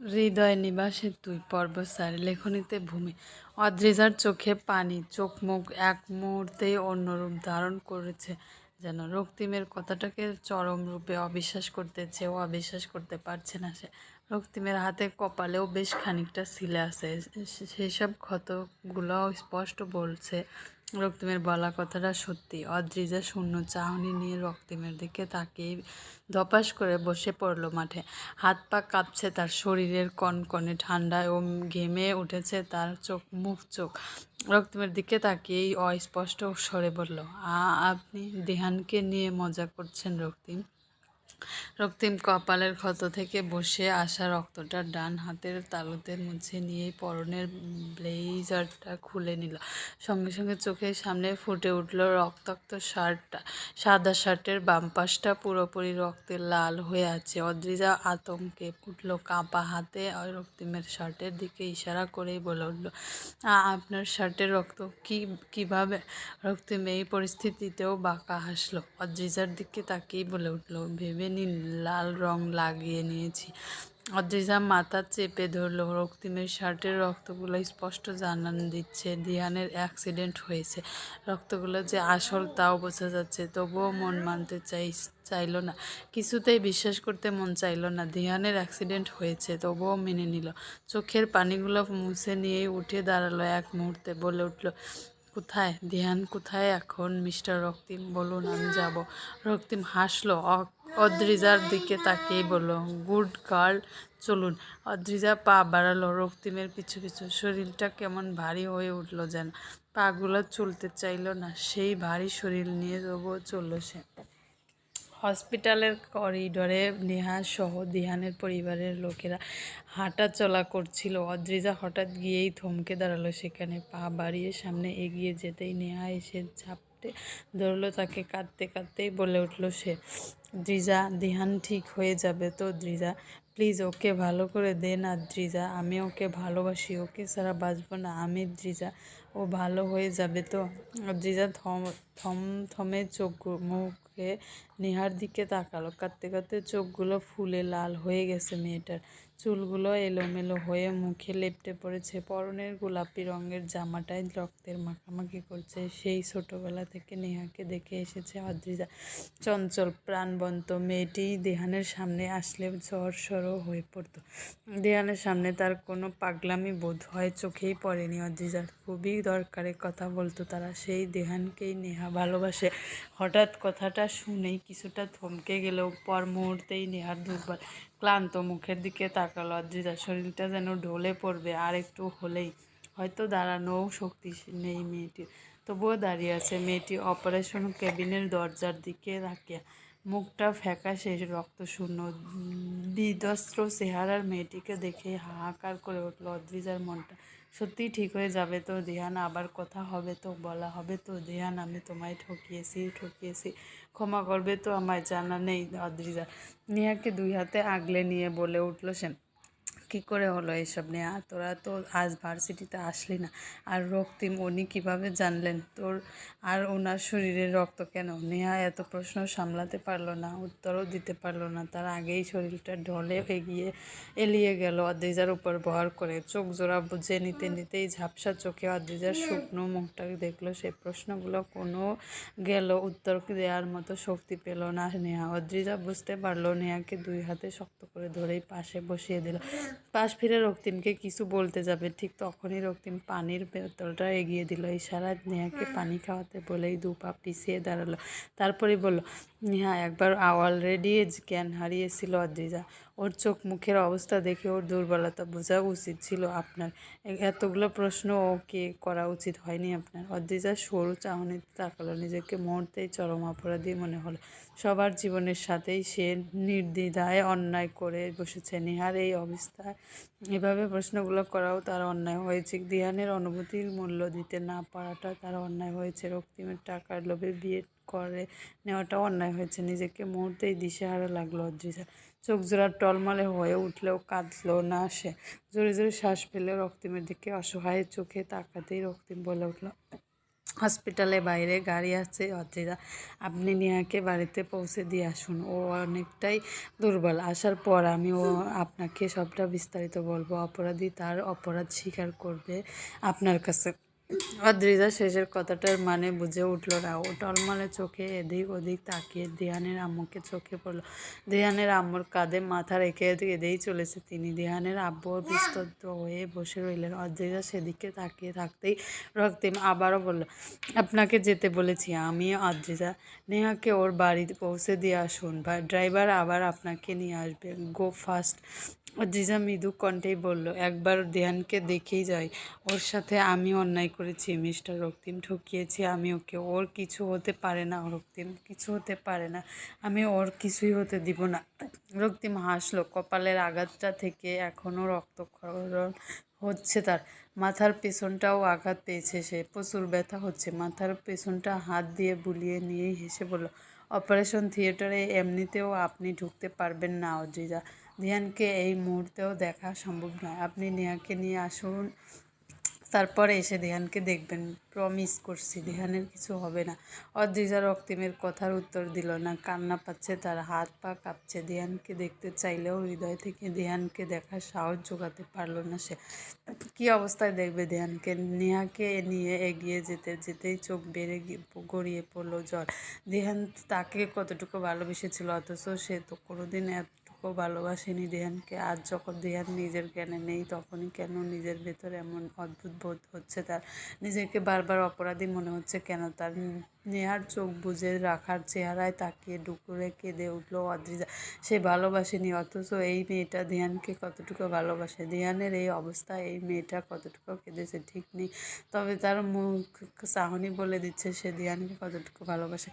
হৃদয় নিবাসে তুই পর্বসার লেখনীতে ভূমি। অদ্রিজার চোখে পানি, চোখ মুখ এক মুহূর্তেই অন্য রূপ ধারণ করেছে, যেন রক্তিমের কথাটাকে চরম রূপে অবিশ্বাস করতেছে ও অবিশ্বাস করতে পারছে না সে। রক্তিমের হাতে কপালেও বেশ খানিকটা সিলে আছে। সেসব ক্ষতগুলো স্পষ্ট বলছে রক্তিমের বলা কথাটা সত্যি। অদ্রিজা শূন্য চাহনি নিয়ে রক্তিমের দিকে তাকিয়ে ধপাস করে বসে পড়ল মাঠে। হাত পা কাঁপছে তার শরীরের কনকনে, ঠান্ডায় ও ঘেমে উঠেছে তার চোখ, মুখ, চোখ। রক্তিমের দিকে তাকিয়েই অস্পষ্ট সরে বলল, আ, আপনি দেহানকে নিয়ে মজা করছেন রক্তিম। রক্তিম কপালের ক্ষত থেকে বসে আসা রক্তটা ডান হাতের তালুতে মুছে নিয়ে পরনের ব্লেজারটা খুলে নিল। সঙ্গে সঙ্গে চোখের সামনে ফুটে উঠল রক্তাক্ত শার্টটা। সাদা শার্টের বাম পাশটা পুরোপুরি রক্তে লাল হয়ে আছে। অদ্রিজা আতঙ্কে উঠল কাঁপা হাতে রক্তিমের শার্টের দিকে ইশারা করেই বলে উঠল আপনার শার্টের রক্ত কি, কীভাবে? রক্তিম এই পরিস্থিতিতেও বাঁকা হাসলো। অদ্রিজার দিকে তাকিয়েই বলে উঠল, ভেবে নিন লাল রং লাগিয়ে নিয়েছি। অদ্রিজা মাথা চেপে ধরলো, রক্তিমের শার্টের রক্তগুলো স্পষ্ট জানান দিচ্ছে, দিহানের অ্যাক্সিডেন্ট হয়েছে। রক্তগুলো যে আসল তাও বোঝা যাচ্ছে, তবুও মন মানতে চাই, চাইলো না। কিছুতেই বিশ্বাস করতে মন চাইলো না, দিহানের অ্যাক্সিডেন্ট হয়েছে, তবুও মেনে নিল। চোখের পানিগুলো মুছে নিয়েই উঠে দাঁড়াল এক মুহূর্তে, বলে উঠল, কোথায় ধ্যান কোথায় এখন? মিস্টার রক্তিম, বলুন, আমি যাব। রক্তিম হাসলো, অ- অদ্রিজার দিকে তাকিয়ে বলল, গুড গার্ল, চলুন। অদ্রিজা পা বাড়ালো, রক্তিমের পিছু পিছু। শরীরটা কেমন ভারী হয়ে উঠল যেন। পাগুলো চলতে চাইলো না, সেই ভারী শরীর নিয়ে তবুও চলল সে। হসপিটালের করিডোরে নেহা সহ দিহানের পরিবারের লোকেরা হাঁটা চলা করছিল। অদ্রিজা হঠাৎ গিয়েই থমকে দাঁড়াল সেখানে। পা বাড়িয়ে সামনে এগিয়ে যেতেই নেহা এসে ঝাপটে ধরলো তাকে, কাঁদতে কাঁদতেই বলে উঠল সে, দ্রিজা দিহান ঠিক হয়ে যাবে তো দ্রিজা? প্লিজ ওকে ভালো করে দে না দ্রিজা, আমি ওকে ভালোবাসি, ওকে ছাড়া বাঁচবো না, আমি দ্রিজা, ও ভালো হয়ে যাবে তো? দ্রিজা থম থম, থমে চোখ মুখে নেহার দিকে তাকালো। কাঁদতে কাঁদতে চোখগুলো ফুলে লাল হয়ে গেছে মেয়েটার। চুলগুলো এলোমেলো হয়ে মুখে লেপটে পড়েছে। পরনের গোলাপি রঙের জামাটায় রক্তের মাখামাখি করছে। সেই ছোটবেলা থেকে নেহাকে দেখে এসেছে অদ্রিজা। চঞ্চল, প্রাণবন্ত মেয়েটি দেহানের সামনে আসলে সরো হয়ে পড়তো। দেহানের সামনে তার কোনো পাগলামি বোধ হয় চোখেই পড়েনি অদ্রিজার। খুবই দরকারে কথা বলতো তারা। সেই দেহানকেই নেহা ভালোবাসে। হঠাৎ কথাটা শুনেই কিছুটা থমকে গেলেও পর মুহূর্তেই নেহার দুর্বল, ক্লান্ত মুখের দিকে তাকালো অদ্রিজা শরীরটা যেন ঢলে পড়বে আর একটু হলেই। হয়তো দাঁড়ানোও শক্তি নেই মেয়েটির। তবুও দাঁড়িয়ে আছে মেয়েটি অপারেশন কেবিনের দরজার দিকে রাখিয়া। মুখটা ফ্যাকাশে, রক্তশূন্য। বিদস্ত্র চেহারার মেয়েটিকে দেখে হাহাকার করে উঠল অদ্রিজার মনটা। সত্যিই ঠিক হয়ে যাবে তো, দিহান, আবার কথা হবে তো, বলা হবে তো। দিহান, আমি তোমায় ঠকিয়েছি ঠকিয়েছি। ক্ষমা করবে তো আমায় জানা নেই, অদ্রিজা। নেহাকে দুই হাতে আগলে নিয়ে বলে উঠল সে কী করে হলো এইসব নেহা তোরা তো আজ ভার্সিটিতে আসলি না। আর রক্তিম, উনি কীভাবে জানলেন তোর? আর ওনার শরীরে রক্ত কেন? নেহা এত প্রশ্ন সামলাতে পারল না, উত্তরও দিতে পারল না। তার আগেই শরীরটা ঢলে এগিয়ে এলিয়ে গেল অদ্রিজার উপর ভর করে। চোখ জোড়া বুঝে নিতে নিতেই ঝাপসা চোখে অদ্রিজার শুকনো মুখটাকে দেখল। সে প্রশ্নগুলো কোনো গেল উত্তর দেওয়ার মতো শক্তি পেল না নেহা। অদ্রিজা বুঝতে পারল নেহাকে দুই হাতে শক্ত করে ধরেই পাশে বসিয়ে দিল। পাশ ফিরে রক্তিমকে কিছু বলতে যাবে, ঠিক তখনই রক্তিম পানির বোতলটা এগিয়ে দিল। ইশারায় নেহাকে পানি খাওয়াতে বলেই দু পা পিছিয়ে দাঁড়াল। তারপরে বলল নেহা একবার অলরেডি জ্ঞান হারিয়েছিল অদ্রিজা। ওর চোখ মুখের অবস্থা দেখে ওর দুর্বলতা বোঝা উচিত ছিল আপনার। এতগুলো প্রশ্ন ওকে করা উচিত হয়নি আপনার। অদ্রিজা সরু চাহনিতে তাকালো, নিজেকে মুহূর্তেই চরম অপরাধী মনে হলো। সবার জীবনের সাথেই সে নির্দ্বিধায় অন্যায় করে বসেছে। নেহার এই অবস্থায় এভাবে প্রশ্নগুলো করাও তার অন্যায় হয়েছে। দিহানের অনুভূতির মূল্য দিতে না পারাটা তার অন্যায় হয়েছে। রক্তিমের টাকার লোভে বিয়ে করে নেওয়াটাও অন্যায় হয়েছে। নিজেকে মুহূর্তেই দিশেহারা লাগল অদ্রিজা চোখ জোড়া টলমলে হয়ে উঠলেও কাঁদলো না সে। জোরে জোরে শ্বাস ফেলে রক্তিমের দিকে অসহায় চোখে তাকাতেই রক্তিম বলে উঠল, হসপিটালে বাইরে গাড়ি আছে অদ্রিজা আপনি নেহাকে বাড়িতে পৌঁছে দিয়ে আসুন। ও অনেকটাই দুর্বল। আসার পর আমি ও আপনাকে সবটা বিস্তারিত বলব। অপরাধী তার অপরাধ স্বীকার করবে আপনার কাছে। অদ্রিজা শেষের কথাটার মানে বুঝে উঠল না। ও টলমলে চোখে এদিক ওদিক তাকিয়ে দিহানের আম্মুকে চোখে পড়ল। দিহানের আম্মুর কাঁধে মাথা রেখে এদেই চলেছে তিনি। দিহানের আব্বু বিস্তব্ধ হয়ে বসে রইলেন। অদ্রিজা সেদিকে তাকিয়ে থাকতেই রক্তিম আবারও বলল, আপনাকে যেতে বলেছি আমি, অদ্রিজা। নেহাকে ওর বাড়িতে পৌঁছে দিয়ে আসুন। বা ড্রাইভার আবার আপনাকে নিয়ে আসবে। গো ফাস্ট। অদ্রিজা মৃদু কণ্ঠেই বলল, একবার দেহানকে দেখেই যাই। ওর সাথে আমি অন্যায় করেছি, মিস্টার রক্তিম ঠকিয়েছি। আমি ওকে, ওর কিছু হতে পারে না, রক্তিম কিছু হতে পারে না। আমি ওর কিছুই হতে দিব না। রক্তিম হাসলো, কপালের আঘাতটা থেকে এখনও রক্তক্ষরণ হচ্ছে তার। মাথার পেছনটাও আঘাত পেয়েছে সে, প্রচুর ব্যথা হচ্ছে। মাথার পেছনটা হাত দিয়ে বুলিয়ে নিয়েই হেসে বলল, অপারেশন থিয়েটারে এমনিতেও আপনি ঢুকতে পারবেন না অদ্রিজা ধিয়ানকে এই মুহূর্তেও দেখা সম্ভব নয়। আপনি নেহাকে নিয়ে আসুন তারপরে এসে ধ্যানকে দেখবেন। প্রমিস করছি, দেহানের কিছু হবে না। অদ্রিজা রক্তিমের কথার উত্তর দিল না। কান্না পাচ্ছে, তার হাত পা কাঁপছে। ধ্যানকে দেখতে চাইলেও হৃদয় থেকে দেহানকে দেখার সাহস জোগাতে পারল না সে। কি অবস্থায় দেখবে ধ্যানকে নেহাকে নিয়ে এগিয়ে যেতে, যেতেই চোখ বেড়ে গড়িয়ে পড়ল জ্বর। দেহান তাকে কতটুকু ভালোবেসেছিল, অথচ সে তো কোনোদিন এত ভালোবাসেনি দেহানকে আজ যখন দেহান নিজের জ্ঞানে নেই, তখনই কেন নিজের ভেতরে এমন অদ্ভুত বোধ হচ্ছে তার? নিজেকে বারবার অপরাধী মনে হচ্ছে কেন তার? নেহার চোখ বুঝে রাখার চেহারায় তাকিয়ে ডুকুরে কেঁদে উঠল অদ্রিজা। সে ভালোবাসেনি, অথচ এই মেয়েটা ধ্যানকে কতটুকু ভালোবাসে? ধ্যানের এই অবস্থা, এই মেয়েটা কতটুকু কেঁদেছে ঠিক নেই। তবে তার মুখ চাহনি বলে দিচ্ছে সে ধ্যানকে কতটুকু ভালোবাসে।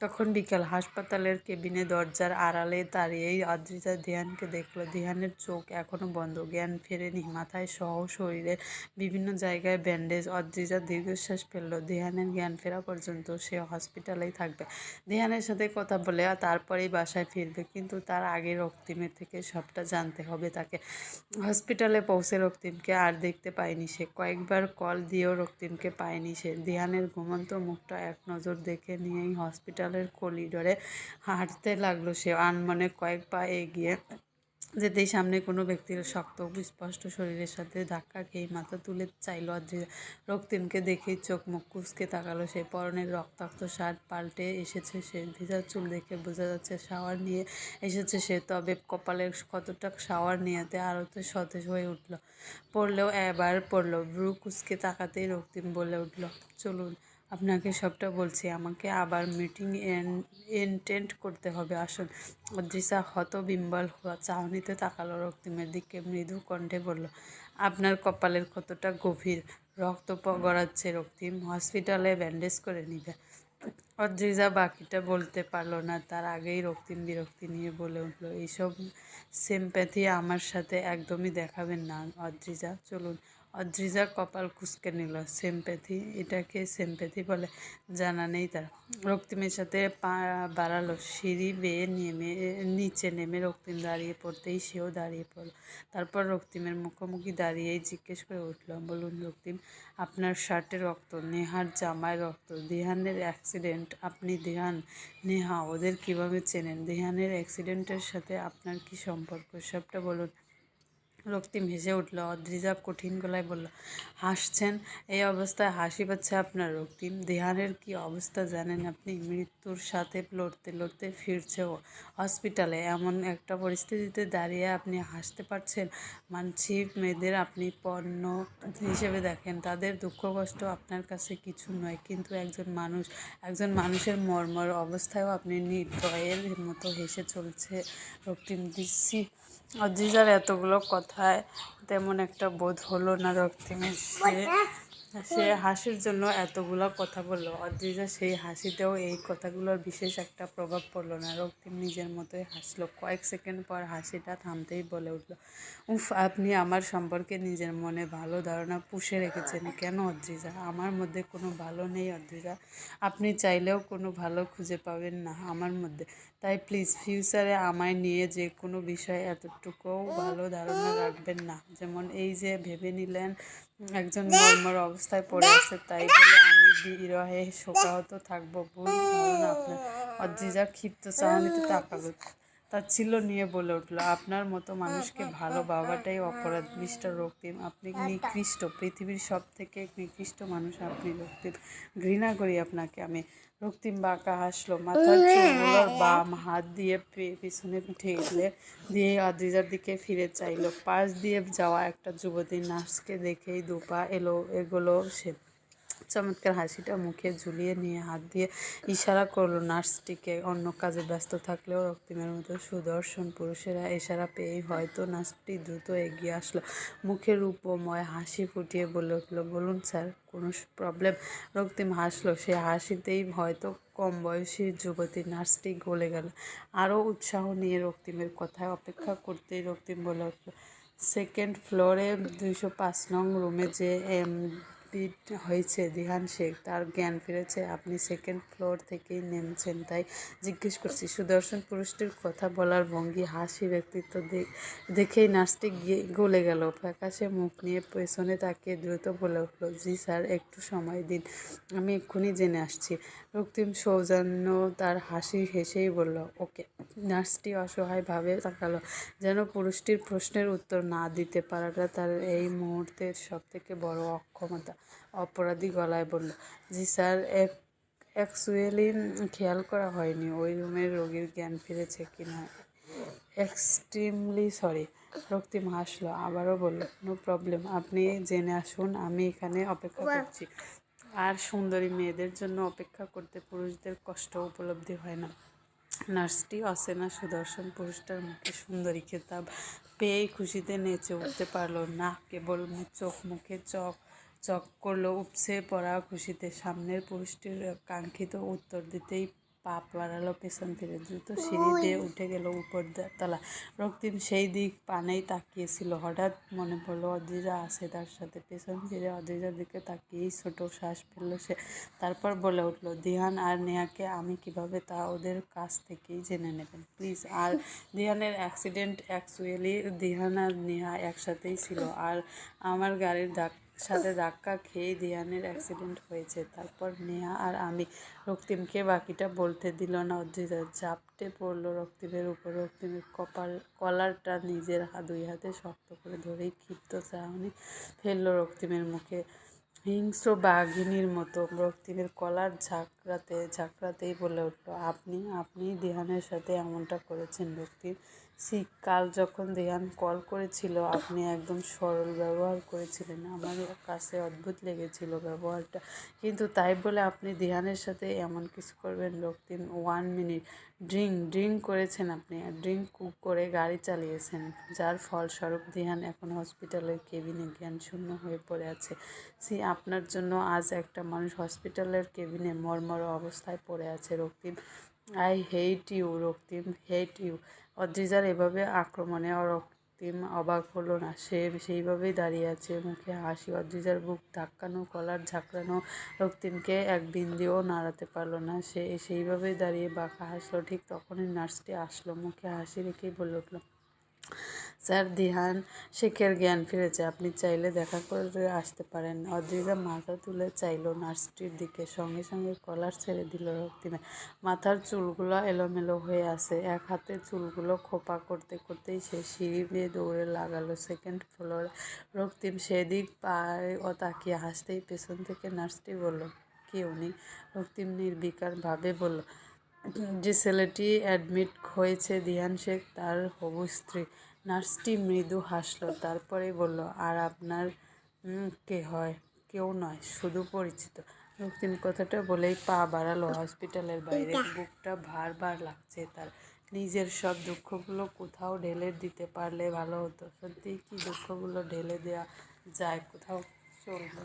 তখন বিকাল হাসপাতালের কেবিনে দরজার আড়ালে দাঁড়িয়েই অদ্রিজা ধ্যানকে দেখল। ধ্যানের চোখ এখনও বন্ধ। জ্ঞান ফেরেনি, মাথায় সহ শরীরে বিভিন্ন জায়গায় ব্যান্ডেজ। অদ্রিজা দীর্ঘশ্বাস ফেলল। ধ্যানের জ্ঞান ফেরা পর্যন্ত সে হসপিটালেই থাকবে। ধ্যানের সাথে কথা বলে তারপরেই বাসায় ফিরবে, কিন্তু তার আগে রক্তিমের থেকে সবটা জানতে হবে তাকে। হসপিটালে পৌঁছে রক্তিমকে আর দেখতে পায়নি সে। কয়েকবার কল দিয়েও রক্তিমকে পায়নি সে। ধ্যানের ঘুমন্ত মুখটা এক নজর দেখে নিয়েই হসপিটাল হসপিটালের করিডোরে হাঁটতে লাগল সে। আনমনে কয়েক পা এগিয়ে যেতেই সামনে কোনো ব্যক্তির শক্ত স্পষ্ট শরীরের সাথে ধাক্কা খেয়ে মাথা তুলে চাইল অদ্রিজা রক্তিমকে দেখেই চোখ মুখ কুচকে তাকালো সে। পরনের রক্তাক্ত শার্ট পাল্টে এসেছে সে। ভিজা চুল দেখে বোঝা যাচ্ছে শাওয়ার নিয়ে এসেছে সে। তবে কপালের কতটা শাওয়ার নিয়েতে আরও তো সতেজ হয়ে উঠল। পড়লেও এবার পড়ল। ব্রু কুচকে তাকাতেই রক্তিম বলে উঠল, চলুন। আপনাকে সবটা বলছি, আমাকে আবার মিটিং এন্টেন্ড করতে হবে। আসুন, অদৃশা হতবিম্বল হওয়া চাহনিতে তাকালো রক্তিমের দিকে, মৃদু কণ্ঠে বলল, আপনার কপালের কতটা গভীর রক্ত গড়াচ্ছে রক্তিম, হসপিটালে ব্যান্ডেজ করে নিবে। অদ্রিজা বাকিটা বলতে পারল না, তার আগেই রক্তিম বিরক্তি নিয়ে বলে উঠল, এইসব সিম্প্যাথি আমার সাথে একদমই দেখাবেন না অদ্রিজা চলুন। অদ্রিজা কপাল কুচকে নিল সেমপ্যাথি এটাকে সেমপ্যাথি বলে, জানা নেই তার। রক্তিমের সাথে পা বাড়ালো, সিঁড়ি বেয়ে নেমে, নিচে নেমে রক্তিম দাঁড়িয়ে পড়তেই সেও দাঁড়িয়ে পড়ল। তারপর রক্তিমের মুখোমুখি দাঁড়িয়েই জিজ্ঞেস করে উঠল, বলুন রক্তিম, আপনার শার্টে রক্ত, নেহার জামায় রক্ত, দেহানের অ্যাক্সিডেন্ট আপনি দেহান, নেহা, ওদের কীভাবে চেনেন? দেহানের অ্যাক্সিডেন্টের সাথে আপনার কি সম্পর্ক? সবটা বলুন। রক্তিম হেসে উঠল। অদ্রিজা কঠিন গলায় বলল, হাসছেন? এই অবস্থায় হাসি পাচ্ছে আপনার রক্তিম দেহানের কি অবস্থা জানেন আপনি? মৃত্যুর সাথে লড়তে লড়তে ফিরছে ও। হসপিটালে এমন একটা পরিস্থিতিতে দাঁড়িয়ে আপনি হাসতে পারছেন? মানছি মেয়েদের আপনি পণ্য হিসেবে দেখেন। তাদের দুঃখ, কষ্ট আপনার কাছে কিছু নয়, কিন্তু একজন মানুষ, একজন মানুষের মর্মর অবস্থায়ও আপনি নির্দয়ের মতো হেসে চলছে রক্তিম অজিজার এতগুলো কথায় তেমন একটা বোধ হলো না রক্তিমের সে সে হাসির জন্য এতগুলো কথা বলল অদ্রিজা সেই হাসিতেও এই কথাগুলোর বিশেষ একটা প্রভাব পড়ল না। রক্তিম নিজের মতোই হাসলো। কয়েক সেকেন্ড পর হাসিটা থামতেই বলে উঠল, উফ, আপনি আমার সম্পর্কে নিজের মনে ভালো ধারণা পুষে রেখেছেন কেন অদ্রিজা আমার মধ্যে কোনো ভালো নেই অদ্রিজা আপনি চাইলেও কোনো ভালো খুঁজে পাবেন না আমার মধ্যে। তাই প্লিজ ফিউচারে আমায় নিয়ে যে কোনো বিষয়ে এতটুকুও ভালো ধারণা রাখবেন না। যেমন এই যে ভেবে নিলেন, একজন মর্মর অবস্থায় পড়ে আছে, তাই বলে আমি বিরহে শোকাহত থাকব ভুল ধারণা আপনার। অদ্রিজা ক্ষিপ্ত চাহানিতে তাকালো ছিল নিয়ে বলে উঠল, আপনার মতো মানুষকে ভালো বাবাটাই অপরাধ। মিস্টার রক্তিম, আপনি নিকৃষ্ট, পৃথিবীর সব থেকে নিকৃষ্ট মানুষ, আপনি রক্তিম। ঘৃণা করি আপনাকে আমি। রক্তিম বাঁকা হাসলো, মাথার চুলগুলোর বাম হাত দিয়ে পিছনে পিছনে ঠেলে দিয়ে অদ্রিজার দিকে ফিরে চাইলো। পাশ দিয়ে যাওয়া একটা যুবতী নার্সকে দেখেই দুপা এলো, এগুলো সে। চমৎকার হাসিটা মুখে ঝুলিয়ে নিয়ে হাত দিয়ে ইশারা করল নার্সটিকে। অন্য কাজে ব্যস্ত থাকলেও রক্তিমের মতো সুদর্শন পুরুষেরা ইশারা পেয়েই হয়তো নার্সটি দ্রুত এগিয়ে আসলো। মুখে রূপময় হাসি ফুটিয়ে বলে উঠল, বলুন স্যার, কোনো প্রবলেম? রক্তিম হাসলো। সে হাসিতেই হয়তো কম বয়সী যুবতী নার্সটি গলে গেল। আরও উৎসাহ নিয়ে রক্তিমের কথায় অপেক্ষা করতেই রক্তিম বলে উঠল, সেকেন্ড ফ্লোরে দুইশো পাঁচ নং রুমে যে পিট হয়েছে দিহান শেখ, তার জ্ঞান ফিরেছে। আপনি সেকেন্ড ফ্লোর থেকেই নেমেছেন, তাই জিজ্ঞেস করছি, সুদর্শন পুরুষটির কথা বলার ভঙ্গি, হাসি, ব্যক্তিত্ব দেখেই নার্সটি গলে গেল। ফ্যাকাশে মুখ নিয়ে পেছনে তাকিয়ে দ্রুত বলে উঠল, জি স্যার, একটু সময় দিন, আমি এক্ষুনি জেনে আসছি। রক্তিম সৌজন্য তার হাসি হেসেই বলল, ওকে। নার্সটি অসহায়ভাবে তাকালো, যেন পুরুষটির প্রশ্নের উত্তর না দিতে পারাটা তার এই মুহূর্তের সব থেকে বড় অক্ষমতা। অপরাধী গলায় বলল জি স্যার এক অ্যাকচুয়ালি খেয়াল করা হয়নি ওই রুমের রোগীর জ্ঞান ফিরেছে কি না এক্সট্রিমলি সরি রক্তিম হাসলো আবারও বলল নো প্রবলেম আপনি জেনে আসুন আমি এখানে অপেক্ষা করছি। আর সুন্দরী মেয়েদের জন্য অপেক্ষা করতে পুরুষদের কষ্ট উপলব্ধি হয় না। নার্সটি অচেনা সুদর্শন পুরুষটার মুখে সুন্দরী খেতাব পেয়ে খুশিতে নেচে উঠতে পারল না কেবল চোখ মুখে চক চক করল উপসে পড়া খুশিতে সামনের পুরুষটির কাঙ্ক্ষিত উত্তর দিতেই পা বাড়ালো পেছন ফিরে দ্রুত সিঁড়ি দিয়ে উঠে গেল উপর তলা। রক্তিম সেই দিক পানেই তাকিয়েছিল। হঠাৎ মনে পড়ল অদ্রিজা আছে তার সাথে। পেছন ফিরে অদ্রিজার দিকে তাকিয়েই ছোট শ্বাস ফেলল সে। তারপর বলে উঠল দিহান আর নেহাকে আমি কীভাবে তা ওদের কাছ থেকেই জেনে নেবেন please R দিহানের accident actually Dihan আর নেহা একসাথেই ছিল। আর আমার গাড়ির ধাক সাথে ধাক্কা খেয়ে দিহানের অ্যাক্সিডেন্ট হয়েছে। তারপর নেহা আর আমি রক্তিমকে বাকিটা বলতে দিল না। অদ্রিজা ঝাপটে পড়ল রক্তিমের উপর। রক্তিমের কপাল, কলারটা নিজের হা- দুই হাতে শক্ত করে ধরেই ক্ষিপ্ত চাহনি ফেলল রক্তিমের মুখে। হিংস্র বাঘিনীর মতো রক্তিমের কলার ঝাঁকড়াতে, ঝাঁকড়াতেই বলে উঠল, আপনি আপনি দিহানের সাথে এমনটা করেছেন রক্তিম। কাল যখন দিহান কল করেছিল, আপনি একদম সরল ব্যবহার করেছিলেন। আমার কাছে অদ্ভুত লেগেছিল ব্যবহারটা। কিন্তু তাই বলে আপনি দিহানের সাথে এমন কিছু করবেন? Raktim one minute drink drink করেছেন আপনি। ড্রিঙ্ক কুক করে গাড়ি চালিয়েছেন, যার ফলস্বরূপ দেহান এখন হসপিটালের কেবিনে জ্ঞানশূন্য হয়ে পড়ে আছে। সি আপনার জন্য আজ একটা মানুষ হসপিটালের কেবিনে মর্মর অবস্থায় পড়ে আছে, Raktim. I hate you Raktim hate you অদ্রিজার এভাবে আক্রমণে অরক্তিম অবাক হলো না। সে সেইভাবেই দাঁড়িয়ে আছে মুখে হাসি। অদ্রিজার বুক ধাক্কানো কলার ঝাঁকড়ানো রক্তিমকে এক বিন্দিও নাড়াতে পারল না। সে সেইভাবেই দাঁড়িয়ে বাঁকা হাসলো। ঠিক তখনই নার্সটি আসলো। মুখে হাসি রেখেই বলে উঠল স্যার দিহান শেখের জ্ঞান ফিরেছে। আপনি চাইলে দেখা করে আসতে পারেন। অদ্রিজা মাথা তুলে চাইলো নার্সটির দিকে। সঙ্গে সঙ্গে কলার ছেড়ে দিল রক্তিমে। মাথার চুলগুলো এলোমেলো হয়ে আছে। এক হাতে চুলগুলো খোপা করতে করতেই সে সিঁড়ি বেয়ে দৌড়ে লাগালো সেকেন্ড ফ্লোরে রক্তিম সেদিক পায়ে ও তাকিয়ে হাসতেই পেছন থেকে নার্সটি বলল, কি উনি? রক্তিম নির্বিকার ভাবে বলল যে ছেলেটি অ্যাডমিট হয়েছে দিহান শেখ তার হবু স্ত্রী। নার্সটি মৃদু হাসলো তারপরে বলল আর আপনার কে হয়? কেউ নয় শুধু পরিচিত। রক্তিম কথাটা বলেই পা বাড়ালো হসপিটালের বাইরে। বুকটা ভার ভার লাগছে তার। নিজের সব দুঃখগুলো কোথাও ঢেলে দিতে পারলে ভালো হতো। সত্যিই কি দুঃখগুলো ঢেলে দেওয়া যায় কোথাও চলবে?